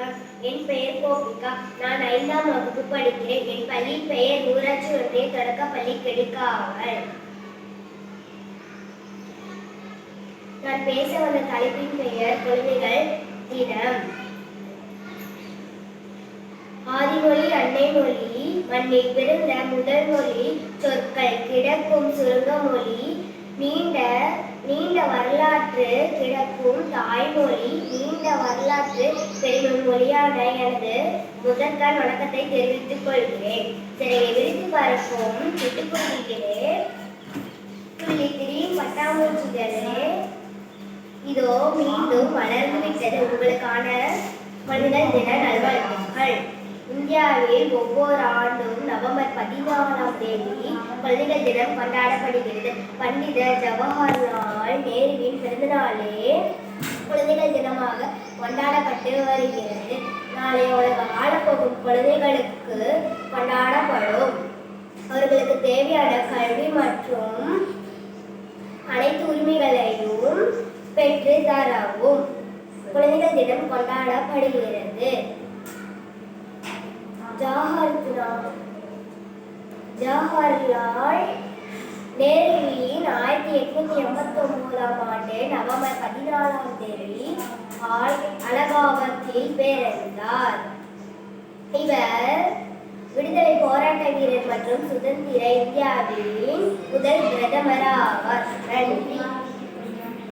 வணக்கம் என் பெயர் கோபிகா. நான் ஐந்தாம் வகுப்பு படிக்கிறேன். என் பள்ளி பெயர் ஊராட்சி ஒன்றிய தொடக்கப்பள்ளி கெடுக்காவல். நான் பேச வந்த தலைப்பின் பெயர் குழந்தைகள் தினம். ஆதிமொழி அன்னை மொழி மண்ணில் பிறந்த முதல் மொழி சொற்கள் கிடக்கும் சுருங்க மொழி நீண்ட நீண்ட வரலாற்று கிடக்கும் தாய்மொழி நீண்ட வரலாற்று பெருமை மொழியான எனது முதற்கால் வணக்கத்தை தெரிவித்துக் கொள்கிறேன். சிறையை விரித்து பார்ப்போம். சிட்டுக்குருவிகளே துள்ளி திரியும் இதோ மீண்டும் வளர்ந்து விட்டது. உங்களுக்கான மனிதன் தின நல்வாழ்த்துக்கள். இந்தியாவில் ஒவ்வொரு ஆண்டும் நவம்பர் பதினாறு தேதி குழந்தைகள் தினம் கொண்டாடப்படுகிறது. பண்டித ஜவஹர்லால் நேருவின் பிறந்தநாளே குழந்தைகள் தினமாக கொண்டாடப்பட்டு வருகிறது. நாளை உலக ஆளப்போகும் குழந்தைகளுக்கு கொண்டாடப்படும். அவர்களுக்கு தேவையான கல்வி மற்றும் அனைத்து உரிமைகளையும் பெற்று தரவும். குழந்தைகள் தினம் கொண்டாடப்படுகிறது ஜவஹர்லால் ஜவஹர்லால் நேருவின் ஆயிரத்தி எட்நூத்தி எண்பத்தி ஒன்பதாம் ஆண்டு நவம்பர் பதினாலாம் தேதி அலகாபத்தில் பேரறிந்தார். இவர் விடுதலை போராட்ட வீரர் மற்றும் சுதந்திர இந்தியாவின் முதல் பிரதமர் ஆவார் நன்றி.